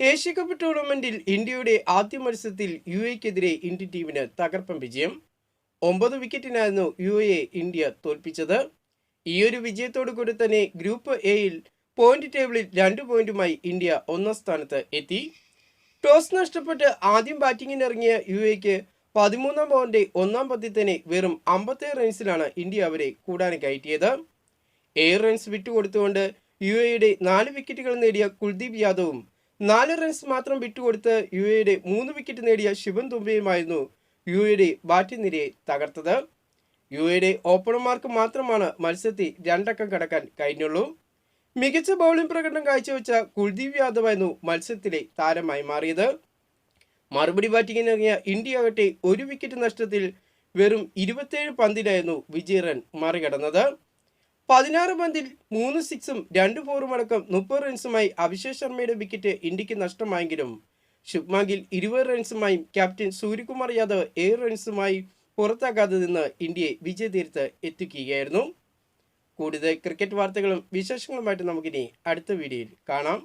Asia cup ടൂർണമെന്റിൽ ഇന്ത്യയുടെ ആദ്യ മത്സരത്തിൽ യു എക്കെതിരെ ഇന്ത്യൻ ടീമിന് തകർപ്പൻ വിജയം. ഒമ്പത് വിക്കറ്റിനായിരുന്നു യു എ ഇന്ത്യ തോൽപ്പിച്ചത്. ഈയൊരു വിജയത്തോടു കൂടി തന്നെ ഗ്രൂപ്പ് എയിൽ പോയിന്റ് ടേബിളിൽ രണ്ട് പോയിന്റുമായി ഇന്ത്യ ഒന്നാം സ്ഥാനത്ത് എത്തി. ടോസ് നഷ്ടപ്പെട്ട് ആദ്യം ബാറ്റിംഗിന് ഇറങ്ങിയ യു എക്ക് പതിമൂന്നാം ഓവറിന്റെ ഒന്നാം പത്തിൽ തന്നെ വെറും അമ്പത്തേഴ് റൺസിലാണ് ഇന്ത്യ അവരെ കൂടാൻ കയറ്റിയത്. ഏഴ് റൺസ് വിട്ടുകൊടുത്തുകൊണ്ട് യു എയുടെ നാല് വിക്കറ്റുകൾ നേടിയ കുൽദീപ് യാദവും നാല് റൺസ് മാത്രം വിട്ടുകൊടുത്ത് യു എയുടെ മൂന്ന് വിക്കറ്റ് നേടിയ ശിവൻ തുമ്പയുമായിരുന്നു യു എയുടെ ബാറ്റിംഗ് നിരയെ തകർത്തത്. യു എയുടെ ഓപ്പണർമാർക്ക് മാത്രമാണ് മത്സരത്തിൽ രണ്ടക്കം കടക്കാൻ കഴിഞ്ഞുള്ളൂ. മികച്ച ബൗളിംഗ് പ്രകടനം കാഴ്ചവെച്ച കുൽദീപ് യാദവായിരുന്നു മത്സരത്തിലെ താരമായി മാറിയത്. മറുപടി ബാറ്റിംഗിന് ഇറങ്ങിയ ഇന്ത്യ ആകട്ടെ ഒരു വിക്കറ്റ് നഷ്ടത്തിൽ വെറും ഇരുപത്തേഴ് പന്തിലായിരുന്നു വിജയ് റൺ മറികടന്നത്. പതിനാറ് പന്തിൽ മൂന്ന് സിക്സും രണ്ട് ഫോറും അടക്കം മുപ്പത് റൺസുമായി അഭിഷേക് ശർമ്മയുടെ വിക്കറ്റ് ഇന്ത്യയ്ക്ക് നഷ്ടമായെങ്കിലും ശുഭ്മാൻ ഗിൽ ഇരുപത് റൺസുമായും ക്യാപ്റ്റൻ സൂര്യകുമാർ യാദവ് ഏഴ് റൺസുമായി പുറത്താക്കാതെ നിന്ന് ഇന്ത്യയെ വിജയതീരത്ത് എത്തിക്കുകയായിരുന്നു. കൂടുതൽ ക്രിക്കറ്റ് വാർത്തകളും വിശേഷങ്ങളുമായിട്ട് നമുക്കിനി അടുത്ത വീഡിയോയിൽ കാണാം.